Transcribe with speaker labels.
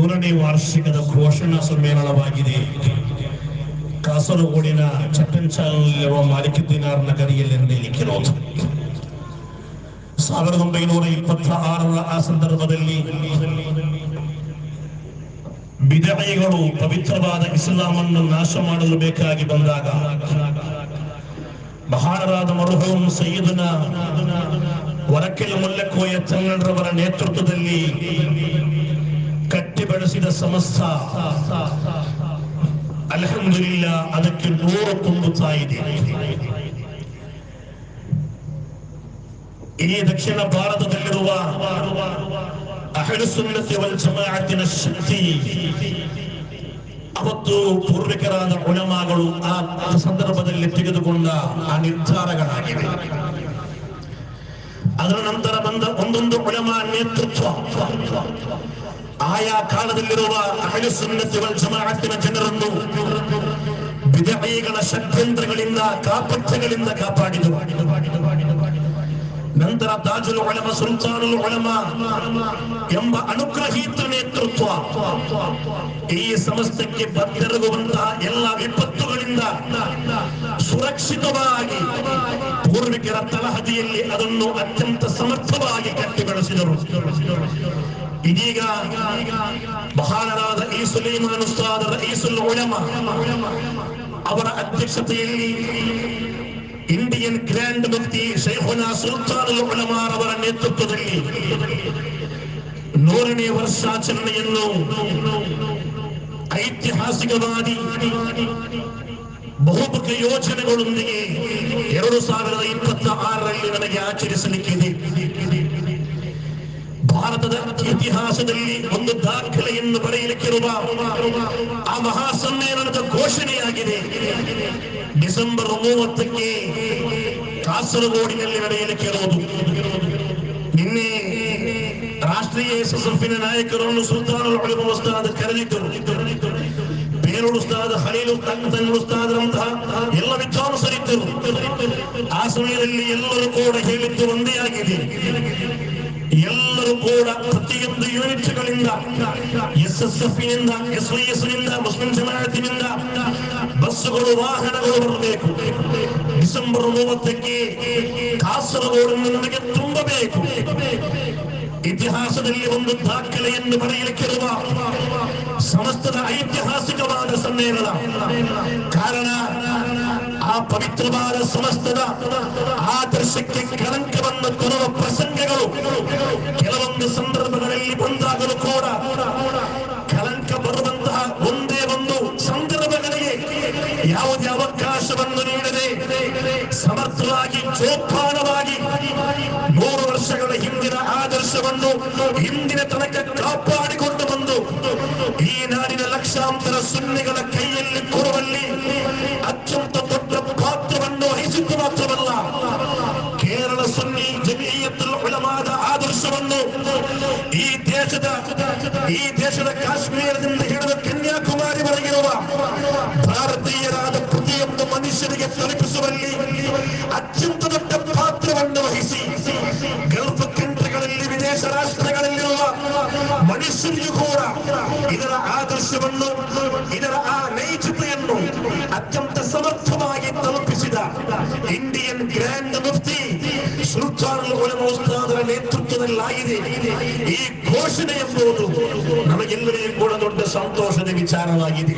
Speaker 1: ನೂರನೇ ವಾರ್ಷಿಕದ ಘೋಷಣಾ ಸಮ್ಮೇಳನವಾಗಿದೆ. ಕಾಸರಗೋಡಿನ ಚಟ್ಟಂಚಾಲಲ್ಲಿರುವ ಮಾಲಿಕುದ್ದೀನಾರ್ ನಗರಿಯಲ್ಲಿ ನಡೆಯಲಿಕ್ಕಿರೋದು ಸಾವಿರದ ಒಂಬೈನೂರ ಇಪ್ಪತ್ತ ಆರರ ಆ ಸಂದರ್ಭದಲ್ಲಿ ಬಿದಾಯಿಗಳು ಪವಿತ್ರವಾದ ಇಸ್ಲಾಮನ್ನು ನಾಶ ಮಾಡಲು ಬೇಕಾಗಿ ಬಂದಾಗ ಮಹಾನರಾದ ಮರುಹೋಂ ಸೈಯದನ ವರಕೆಲ ಮುಲ್ಲಕೋಯ ಚಂಗಡ್ರವರ ನೇತೃತ್ವದಲ್ಲಿ ബഴസിത സമസ്ത. അലഹമില്ല അതൊക്കെ നൂറക്കൊമ്പത്തായിരം ഇനി ദക്ഷിണ ഭാരതത്തിൽ പൂർവികരാത ഉലമാകളും ആ സന്ദർഭത്തിൽ തികതുകൊണ്ട ആ നിർധാരകളാകിയത് അതിനനന്തരം ഒന്നൊന്ന് ഉലമാ നേതൃത്വം. ಆಯಾ ಕಾಲದಲ್ಲಿರುವ ವಲ್ ಜಮಾಅತಿನ ಜನರನ್ನು ವಿಧವೆಗಳ ಷಡ್ಯಂತ್ರಗಳಿಂದ ಕಾಪಥ್ಯಗಳಿಂದ ಕಾಪಾಡಿದರು. ನಂತರ ತಾಜುಲ್ ಒಳಮ ಸುಲ್ತಾನುಲ್ ಒಳಮ ಎಂಬ ಅನುಗ್ರಹೀತ ನೇತೃತ್ವ ಈ ಸಂಸ್ಥೆಗೆ ಬದ್ದೆರಗುವಂತಹ ಎಲ್ಲ ವಿಪತ್ತುಗಳಿಂದ ಸುರಕ್ಷಿತವಾಗಿ ಪೂರ್ವಿಕರ ತಲಹದಿಯಲ್ಲಿ ಅದನ್ನು ಅತ್ಯಂತ ಸಮರ್ಥವಾಗಿ ಕಟ್ಟಿ ഇനിയ മഹാനരാത ഈ ഉസ്താദ് റഈസുൽ ഉലമ. അവരുടെ അധ്യക്ഷതയിൽ ഇന്ത്യൻ ഗ്രാൻഡ് മുഫ്തി ഷൈഖുന സുൽത്താൻ ഉലമാർ അവരുടെ നേതൃത്വത്തിൽ നൂറിനെ വർഷാചരണ എന്നോ ഐതിഹാസികവാദി ബഹുമുഖ യോജനകളൊന്നിയെ എറു സാവിത ഇപ്പത്തി ആറിൽ നമുക്ക് ആചരിച്ചിരിക്കുന്നു ഭാരത ഇതിഹാസത്തിൽ ಒಂದು ದಾಖಲೆಯನ್ನು ಬರೆಯಲಿಕ್ಕಿರುವ ಆ ಮಹಾಸಮ್ಮೇಳನದ ಘೋಷಣೆಯಾಗಿದೆ ಡಿಸೆಂಬರ್ ಮೂವತ್ತಕ್ಕೆ ಕಾಸರಗೋಡಿನಲ್ಲಿ ನಡೆಯಲಿಕ್ಕಿರುವುದು ನಿನ್ನೆ ರಾಷ್ಟ್ರೀಯ ಎಸ್ಎಸ್ಎಫ್ನ ನಾಯಕರನ್ನು ಸುಲ್ತಾನ್ ಉಸ್ತಾದ ಕರೆದಿದ್ದರು ಬೇರೂರು ಉಸ್ತಾದ ಹಲೀಲು ತಂಗ್ ಉಸ್ತಾದರಂತಹ ಎಲ್ಲ ವಿದ್ವಾಂಸರಿದ್ದರು ಆ ಸಮಯದಲ್ಲಿ ಎಲ್ಲರೂ ಕೂಡ ಹೇಳಿದ್ದು ಒಂದೇ ಆಗಿದೆ ಎಲ್ಲ ಎಲ್ಲರೂ ಕೂಡ ಪ್ರತಿಯೊಂದು ಯೂನಿಟ್ಗಳಿಂದ ಎಸ್ ಎಸ್ ಎಫ್ ನಿಂದ ಎಸ್ ವೈ ಎಸ್ ನಿಂದ ಮುಸ್ಲಿಂ ಜಮಾಯತಿನಿಂದ ಬಸ್ಸುಗಳು ವಾಹನಗಳು ಬರಬೇಕು ಡಿಸೆಂಬರ್ ಮೂವತ್ತಕ್ಕೆ ಕಾಸರಗೋಡಿನ ನಮಗೆ ತುಂಬಬೇಕು ಇತಿಹಾಸದಲ್ಲಿ ಒಂದು ದಾಖಲೆಯನ್ನು ಬರೆಯಲಿಕ್ಕಿರುವ ಸಮಸ್ತದ ಐತಿಹಾಸಿಕವಾದ ಸಮ್ಮೇಳನ ಕಾರಣ ಆ ಪವಿತ್ರವಾದ ಸಮಸ್ತದ ಆದರ್ಶಕ್ಕೆ ಕಳಂಕವನ್ನು ಯಾವುದೇ ಅವಕಾಶವನ್ನು ನೀಡದೆ ಸಮರ್ಥವಾಗಿ ಜೋಪಾನವಾಗಿ ನೂರು ವರ್ಷಗಳ ಹಿಂದಿನ ಆದರ್ಶವನ್ನು ಹಿಂದಿನ ತನಕ ಕಾಪಾಡಿಕೊಂಡು ಬಂದು ಈ ನಾಡಿನ ಲಕ್ಷಾಂತರ ಸುನ್ನಿಗಳ ಕೈಯಲ್ಲಿ ಕೊಡುವಲ್ಲಿ ಅತ್ಯಂತ ದೊಡ್ಡ ಪಾತ್ರವನ್ನು ವಹಿಸಿದ್ದು ಮಾತ್ರವಲ್ಲ, ಕೇರಳ ಸುನ್ನಿ ಜಮೀಯತ್ತಲು ಒಳಮಾದ ಆದರ್ಶವನ್ನು ಈ ದೇಶದ ಈ ದೇಶದ ಕಾಶ್ಮೀರದಿಂದ ಹಿಡಿದು ಕನ್ಯಾಕುಮಾರಿವರೆಗಿರುವ ഭാരതീയ രാജപുതിയൊന്ന് മനുഷ്യരികെ തെളിപ്പിച്ചുവല്ലി അത്യുന്നതന്റെ പാത്രമെന്ന് വഹിಸಿ ಗಲ್ಫ್ ಕಂಟ್ರಿಗಳಲ್ಲಿ ವಿದೇಶ ರಾಷ್ಟ್ರಗಳಲ್ಲಿರುವ ಮನುಷ್ಯರಿಗೂ ಕೂಡ ಇದರ ಆದರ್ಶವನ್ನು ಇದರ ಆ ನೈಜತೆಯನ್ನು ಅತ್ಯಂತ ಸಮರ್ಥವಾಗಿ ತಲುಪಿಸಿದ ಇಂಡಿಯನ್ ಗ್ರ್ಯಾಂಡ್ ಮುಫ್ತಿ ಸುಲ್ತಾನ್ ಉಲಮೋಸ್ತಾದರ ನೇತೃತ್ವದಲ್ಲಾಗಿದೆ ಈ ಘೋಷಣೆ ಎಂಬುದು ನಮಗೆಲ್ಲರಿಗೂ ಕೂಡ ದೊಡ್ಡ ಸಂತೋಷದ ವಿಚಾರವಾಗಿದೆ